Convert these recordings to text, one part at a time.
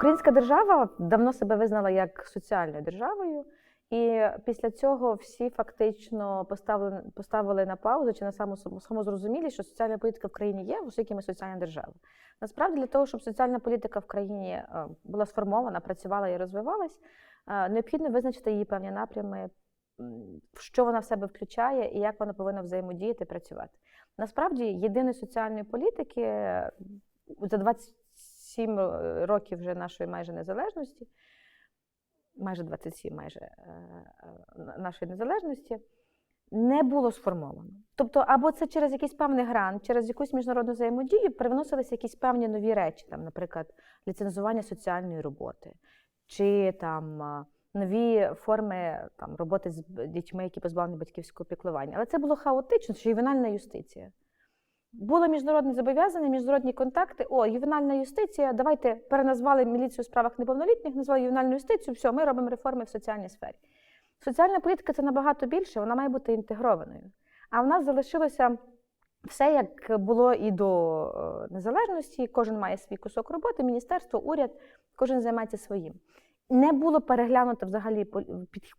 Українська держава давно себе визнала як соціальною державою, і після цього всі фактично поставили, поставили на паузу чи на саму самозрозумілість, що соціальна політика в країні є, оскільки ми соціальна держава. Насправді, для того, щоб соціальна політика в країні е, була сформована, працювала і розвивалась, е, необхідно визначити її певні напрями, що вона в себе включає і як вона повинна взаємодіяти, працювати. Насправді, єдиної соціальної політики е, за 27 років вже нашої майже незалежності, майже 27 майже е, е, нашої незалежності, не було сформовано. Тобто, або це через якийсь певний грант, через якусь міжнародну взаємодію привносилися якісь певні нові речі, там, наприклад, ліцензування соціальної роботи, чи там нові форми там, роботи з дітьми, які позбавлені батьківського піклування. Але це було хаотично, це ювенальна юстиція. Було міжнародне зобов'язання, міжнародні контакти. О, ювенальна юстиція. Давайте переназвали міліцію у справах неповнолітніх, назвали ювенальну юстицію. Все, ми робимо реформи в соціальній сфері. Соціальна політика це набагато більше, вона має бути інтегрованою. А в нас залишилося все, як було і до е, незалежності. Кожен має свій кусок роботи, міністерство, уряд, кожен займається своїм. Не було переглянуто взагалі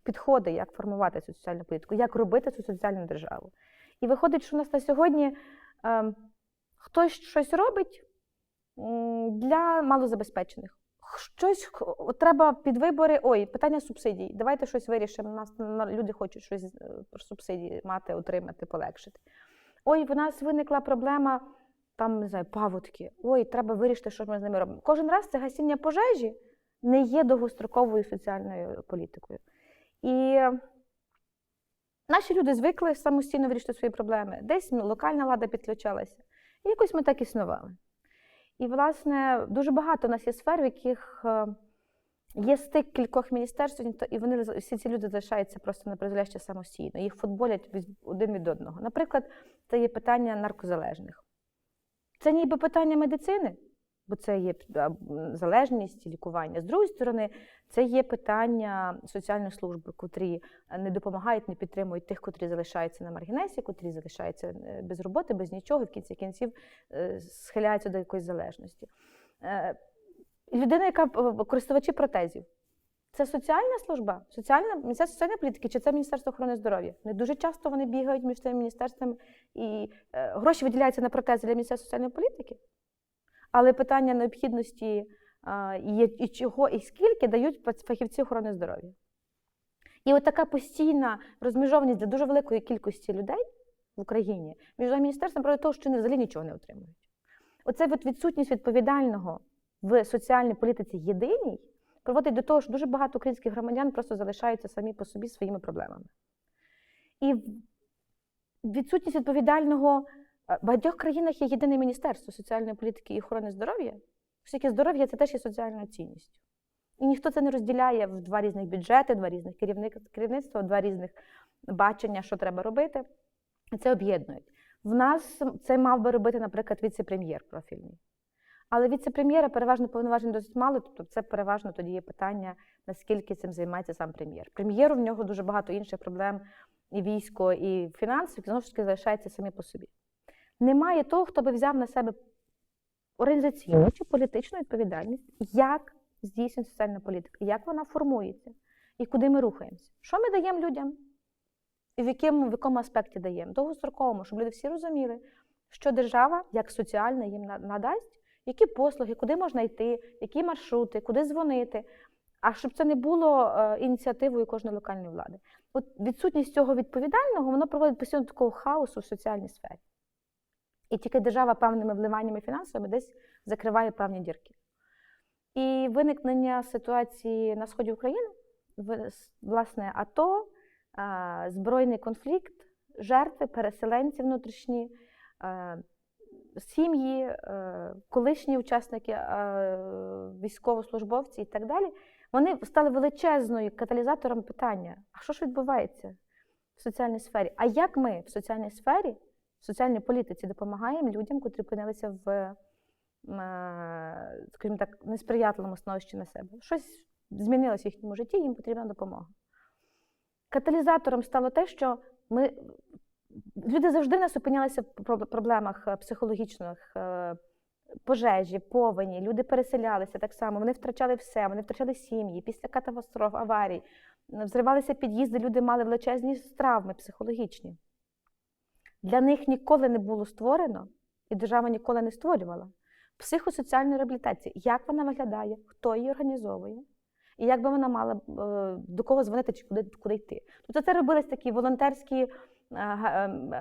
підходи, як формувати цю соціальну політику, як робити цю соціальну державу. І виходить, що у нас на сьогодні е, хтось щось робить для малозабезпечених. Щось треба під вибори. Ой, питання субсидій. Давайте щось вирішимо. У нас люди хочуть щось е, субсидії мати, отримати, полегшити. Ой, в нас виникла проблема там не знаю, паводки. Ой, треба вирішити, що ми з ними робимо. Кожен раз це гасіння пожежі не є довгостроковою соціальною політикою. І наші люди звикли самостійно вирішити свої проблеми. Десь локальна влада підключалася. І якось ми так існували. І, власне, дуже багато у нас є сфер, в яких е, є стик кількох міністерств, і вони всі ці люди залишаються просто на призволяще самостійно. Їх футболять один від одного. Наприклад, це є питання наркозалежних. Це ніби питання медицини, бо це є залежність, лікування. З другої сторони, це є питання соціальної служби, котрі е, не допомагають, не підтримують тих, котрі залишаються на маргінесі, котрі залишаються е, без роботи, без нічого, і в кінці кінців е, схиляються до якоїсь залежності. Людина, яка користувачі протезів. Це соціальна служба, соціальна міністерство соціальної політики чи це Міністерство охорони здоров'я? Не дуже часто вони бігають між цими міністерствами і е, гроші виділяються на протези для Міністерства соціальної політики. Але питання необхідності є- і чого, і скільки дають фахівці охорони здоров'я. І от така постійна розмежованість для дуже великої кількості людей в Україні між двома міністерствами проти того, що вони взагалі нічого не отримують. Оце от відсутність відповідального в соціальній політиці єдиній приводить до того, що дуже багато українських громадян просто залишаються самі по собі своїми проблемами. І відсутність відповідального в багатьох країнах є єдине міністерство соціальної політики і охорони здоров'я, оскільки здоров'я це теж є соціальною цінністю. І ніхто це не розділяє в два різних бюджети, два різних керівництва, два різних бачення, що треба робити. Це об'єднують. В нас це мав би робити, наприклад, віце-прем'єр профільний. Але віце-прем'єра переважно повноважень досить мало, тобто це переважно тоді є питання, наскільки цим займається сам прем'єр. Прем'єру в нього дуже багато інших проблем, і військо, і фінанси, які знову ж таки залишаються самі по собі. Немає того, хто би взяв на себе організаційну чи політичну відповідальність, як здійснює соціальна політика, як вона формується і куди ми рухаємося. Що ми даємо людям? І в якому, в якому аспекті даємо? Довгостроковому, щоб люди всі розуміли, що держава як соціальна їм надасть, які послуги, куди можна йти, які маршрути, куди дзвонити. А щоб це не було е, ініціативою кожної локальної влади. От відсутність цього відповідального воно проводить постійно такого хаосу в соціальній сфері. І тільки держава певними вливаннями фінансовими десь закриває певні дірки. І виникнення ситуації на сході України, власне, АТО, збройний конфлікт, жертви, переселенці внутрішні, е, сім'ї, е, колишні учасники, е, військовослужбовці і так далі, вони стали величезною каталізатором питання: а що ж відбувається в соціальній сфері? А як ми в соціальній сфері, в соціальній політиці допомагаємо людям, котрі опинилися в, е, скажімо так, несприятливому становищі на себе? Щось змінилося в їхньому житті, їм потрібна допомога. Каталізатором стало те, що ми люди завжди нас опинялися в проблемах е, психологічних, е, пожежі, повені, люди переселялися так само, вони втрачали все, вони втрачали сім'ї після катастроф, аварій, взривалися під'їзди, люди мали величезні травми психологічні. Для них ніколи не було створено, і держава ніколи не створювала психосоціальної реабілітації. Як вона виглядає, хто її організовує, і як би вона мала е, до кого дзвонити чи куди, куди йти. Тобто це робились такі волонтерські е, ем,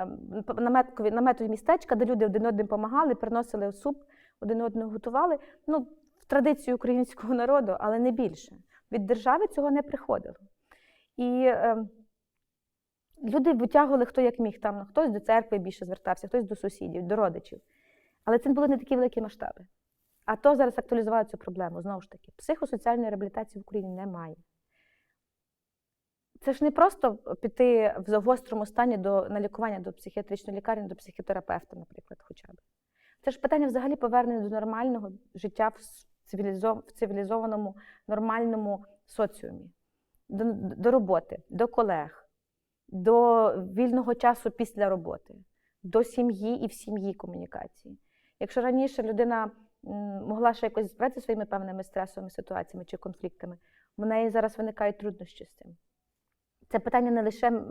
наметкові, наметові містечка, де люди один одним допомагали, приносили суп, один одного готували. Ну, в традицію українського народу, але не більше. Від держави цього не приходило. І е, люди витягували хто як міг. Там, хтось до церкви більше звертався, хтось до сусідів, до родичів. Але це були не такі великі масштаби. А то зараз актуалізували цю проблему. Знову ж таки, психосоціальної реабілітації в Україні немає. Це ж не просто піти в гострому стані до, на лікування до психіатричної лікарні, до психотерапевта, наприклад, хоча б. Це ж питання взагалі повернення до нормального життя в в цивілізованому, нормальному соціумі, до, до роботи, до колег, до вільного часу після роботи, до сім'ї і в сім'ї комунікації. Якщо раніше людина могла ще якось справитися своїми певними стресовими ситуаціями чи конфліктами, в неї зараз виникають труднощі з цим. Це питання не лише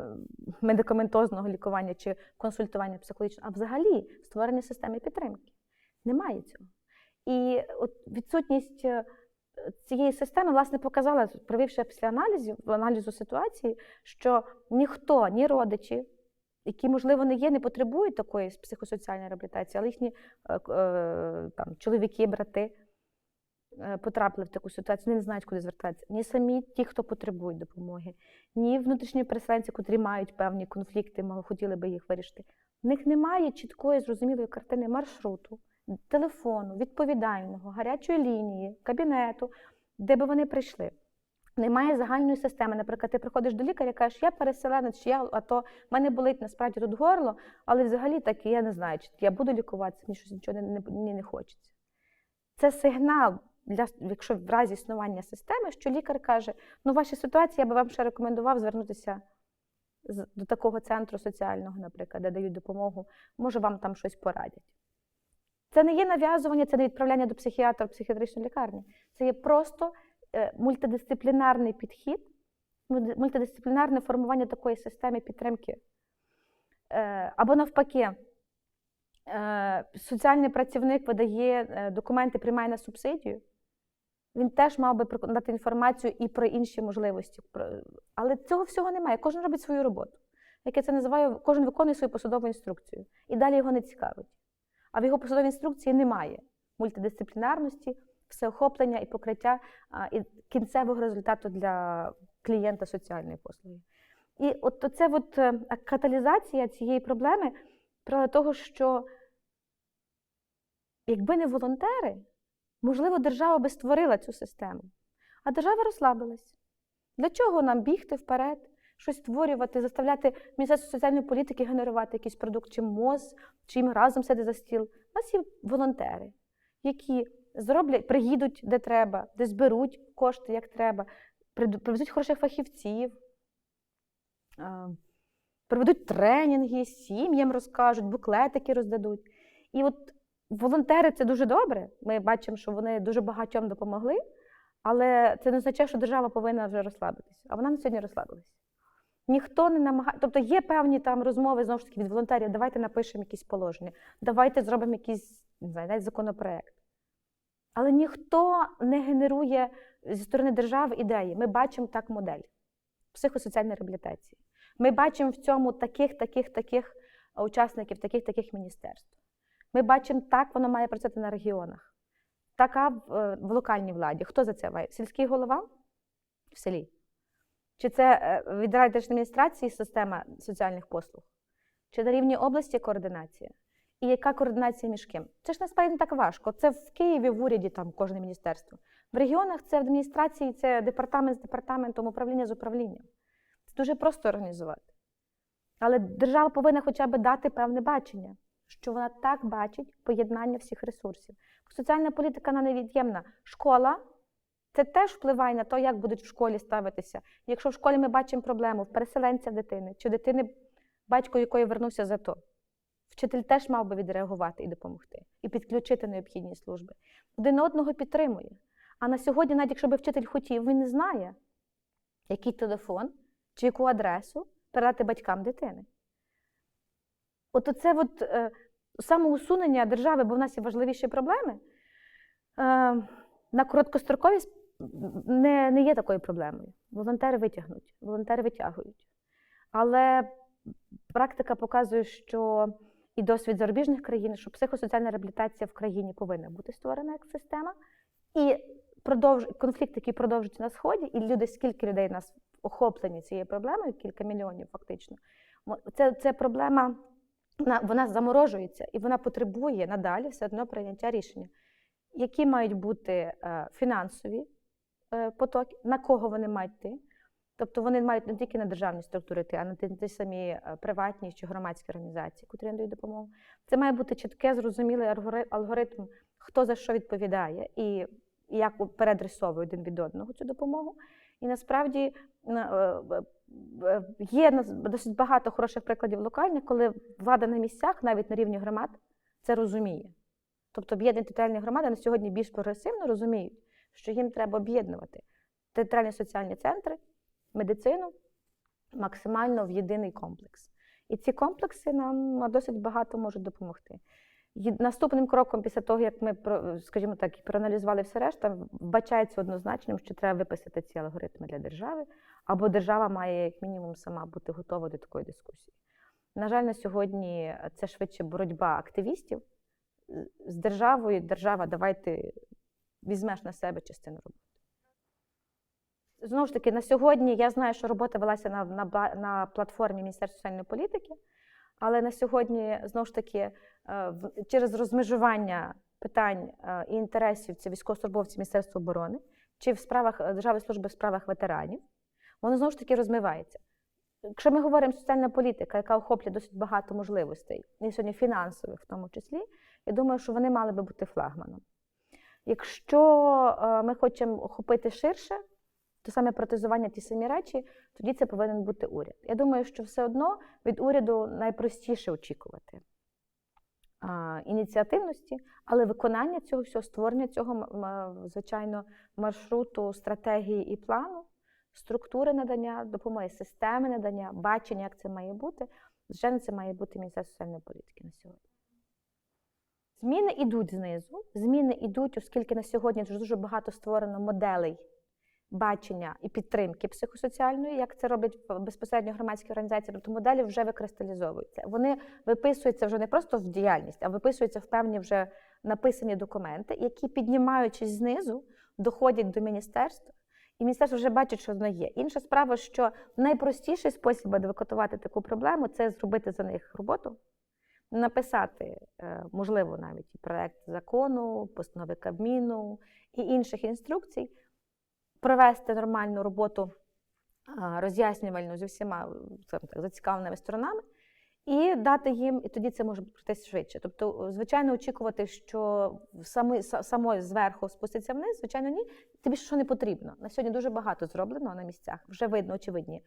медикаментозного лікування чи консультування психологічного, а взагалі створення системи підтримки. Немає цього. І от відсутність е, цієї системи, власне, показала, провівши після аналізів, аналізу ситуації, що ніхто, ні родичі, які, можливо, не є, не потребують такої психосоціальної реабілітації, але їхні е, е, там, чоловіки, брати е, потрапили в таку ситуацію, не знають, куди звертатися. Ні самі ті, хто потребують допомоги, ні внутрішні переселенці, котрі мають певні конфлікти, хотіли би їх вирішити. В них немає чіткої, зрозумілої картини маршруту, телефону, відповідального, гарячої лінії, кабінету, де би вони прийшли. Немає загальної системи. Наприклад, ти приходиш до лікаря, кажеш, я переселенець, я, а то в мене болить насправді тут горло, але взагалі так я не знаю, чи я буду лікуватися, мені щось нічого не, не, не хочеться. Це сигнал, для, якщо в разі існування системи, що лікар каже, ну, в вашій ситуації я би вам ще рекомендував звернутися до такого центру соціального, наприклад, де дають допомогу, може вам там щось порадять. Це не є нав'язування, це не відправляння до психіатра в психіатричну лікарню. Це є просто е, мультидисциплінарний підхід, мультидисциплінарне формування такої системи підтримки. Е, Або навпаки, е, соціальний працівник видає документи, приймає на субсидію. Він теж мав би прик- дати інформацію і про інші можливості. Але цього всього немає. Кожен робить свою роботу. Як я це називаю, кожен виконує свою посадову інструкцію. І далі його не цікавить. А в його посадовій інструкції немає мультидисциплінарності, всеохоплення і покриття і кінцевого результату для клієнта соціальної послуги. І от це от е, каталізація цієї проблеми про того, що якби не волонтери, можливо, держава би створила цю систему. А держава розслабилась. Для чого нам бігти вперед, щось створювати, заставляти Міністерство соціальної політики генерувати якийсь продукт, чи МОЗ, чи їм разом сяде за стіл? У нас є волонтери, які зроблять, приїдуть де треба, де зберуть кошти, як треба, привезуть хороших фахівців, проведуть тренінги, сім'ям розкажуть, буклетики роздадуть. І от волонтери це дуже добре. Ми бачимо, що вони дуже багатьом допомогли, але це не означає, що держава повинна вже розслабитися. А вона на сьогодні розслабилась. Ніхто не намагає, тобто є певні там розмови знову ж таки від волонтерів, давайте напишемо якісь положення, давайте зробимо якийсь не знаю, навіть законопроект. Але ніхто не генерує зі сторони держави ідеї. Ми бачимо так модель психосоціальної реабілітації. Ми бачимо в цьому таких, таких, таких учасників, таких, таких міністерств. Ми бачимо, так воно має працювати на регіонах. Така в, е, локальній владі. Хто за це має? Сільський голова в селі? Чи це е, від райдержадміністрації система соціальних послуг? Чи на рівні області координація? І яка координація між ким? Це ж насправді не так важко. Це в Києві, в уряді, там кожне міністерство. В регіонах це в адміністрації, це департамент з департаментом, управління з управлінням. Це дуже просто організувати. Але держава повинна хоча б дати певне бачення, що вона так бачить поєднання всіх ресурсів. Соціальна політика вона невід'ємна. Школа це теж впливає на те, як будуть в школі ставитися. Якщо в школі ми бачимо проблему в переселенця дитини чи дитини, батько якої вернувся за то, Вчитель теж мав би відреагувати і допомогти, і підключити необхідні служби. Один одного підтримує. А на сьогодні, навіть якщо би вчитель хотів, він не знає, який телефон чи яку адресу передати батькам дитини. От оце от, е, самоусунення держави, бо в нас є важливіші проблеми, е, на короткостроковість не, не є такою проблемою. Волонтери витягнуть, волонтери витягують. Але практика показує, що і досвід зарубіжних країн, що психосоціальна реабілітація в країні повинна бути створена як система. І продовж... конфлікт, який продовжується на Сході, і люди, скільки людей у нас охоплені цією проблемою, кілька мільйонів фактично, це, це проблема, вона, заморожується і вона потребує надалі все одно прийняття рішення, які мають бути е, фінансові потоки, на кого вони мають йти. Тобто вони мають не тільки на державні структури йти, а на ті, самі е, приватні чи громадські організації, котрі надають допомогу. Це має бути чітке, зрозумілий алгоритм, хто за що відповідає і як переадресовує один від одного цю допомогу. І насправді на- е, е, є досить багато хороших прикладів локальних, коли влада на місцях, навіть на рівні громад, це розуміє. Тобто об'єднані територіальні громади на сьогодні більш прогресивно розуміють, що їм треба об'єднувати територіальні соціальні центри, медицину максимально в єдиний комплекс. І ці комплекси нам досить багато можуть допомогти. Наступним кроком, після того, як ми скажімо так, проаналізували все решта, вбачається однозначним, що треба виписати ці алгоритми для держави, або держава має як мінімум сама бути готова до такої дискусії. На жаль, на сьогодні це швидше боротьба активістів з державою. Держава, давайте візьмеш на себе частину роботи. Знову ж таки, на сьогодні я знаю, що робота велася на, на, на платформі Міністерства соціальної політики, але на сьогодні, знову ж таки, е, через розмежування питань е, і інтересів це військовослужбовці Міністерства оборони чи в справах е, Державної служби в справах ветеранів, воно знову ж таки розмивається. Якщо ми говоримо соціальна політика, яка охоплює досить багато можливостей, і сьогодні фінансових в тому числі, я думаю, що вони мали би бути флагманом. Якщо е, ми хочемо охопити ширше, то саме протезування ті самі речі, тоді це повинен бути уряд. Я думаю, що все одно від уряду найпростіше очікувати ініціативності, але виконання цього всього, створення цього, звичайно, маршруту, стратегії і плану, структури надання допомоги, системи надання, бачення, як це має бути, звичайно, це має бути Міністерство соціальної політики на сьогодні. Зміни йдуть знизу. Зміни йдуть, оскільки на сьогодні дуже багато створено моделей бачення і підтримки психосоціальної, як це роблять безпосередньо громадські організації, тобто моделі вже викристалізовуються. Вони виписуються вже не просто в діяльність, а виписуються в певні вже написані документи, які, піднімаючись знизу, доходять до міністерства. І міністерство вже бачить, що воно є. Інша справа, що найпростіший спосіб адвокатувати таку проблему це зробити за них роботу, написати, е, можливо, навіть проект закону, постанови Кабміну і інших інструкцій, провести нормальну роботу роз'яснювальну зі всіма так, зацікавленими сторонами, і дати їм, і тоді це може пройтись швидше. Тобто, звичайно, очікувати, що саме, са- самої зверху спуститься вниз, звичайно, ні. Тобі що не потрібно. На сьогодні дуже багато зроблено на місцях. Вже видно очевидні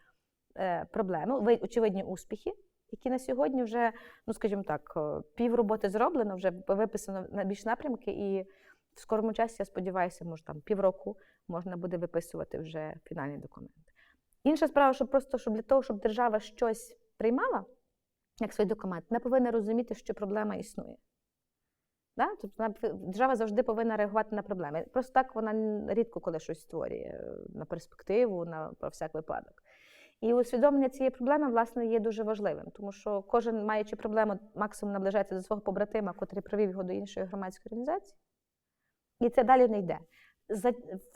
е, проблеми, очевидні успіхи, які на сьогодні вже, ну скажімо так, е, пів роботи зроблено, вже виписано на більш напрямки, і в скорому часі, я сподіваюся, може там півроку можна буде виписувати вже фінальні документи. Інша справа, що просто щоб для того, щоб держава щось приймала як свій документ, вона повинна розуміти, що проблема існує. Да? Тобто держава завжди повинна реагувати на проблеми. Просто так вона рідко коли щось створює е, на перспективу, на про всяк випадок. І усвідомлення цієї проблеми, власне, є дуже важливим, тому що кожен, маючи проблему, максимум наближається до свого побратима, котрий привів його до іншої громадської організації. І це далі не йде.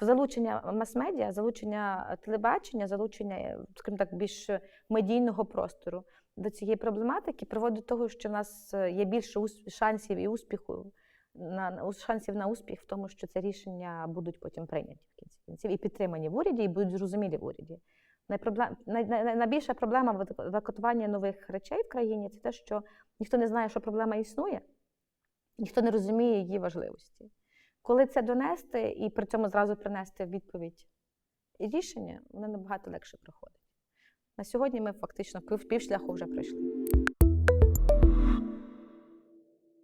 Залучення мас-медіа, залучення телебачення, залучення, скажімо так, більш медійного простору до цієї проблематики приводить до того, що в нас є більше шансів і успіху на- шансів на успіх в тому, що це рішення будуть потім прийняті в кінці кінців і підтримані в уряді, і будуть зрозумілі в уряді. Найбільша проблема в викотування нових речей в країні це те, що ніхто не знає, що проблема існує, ніхто не розуміє її важливості. Коли це донести і при цьому зразу принести відповідь і рішення, воно набагато легше проходить. На сьогодні ми фактично пів, півшляху вже пройшли.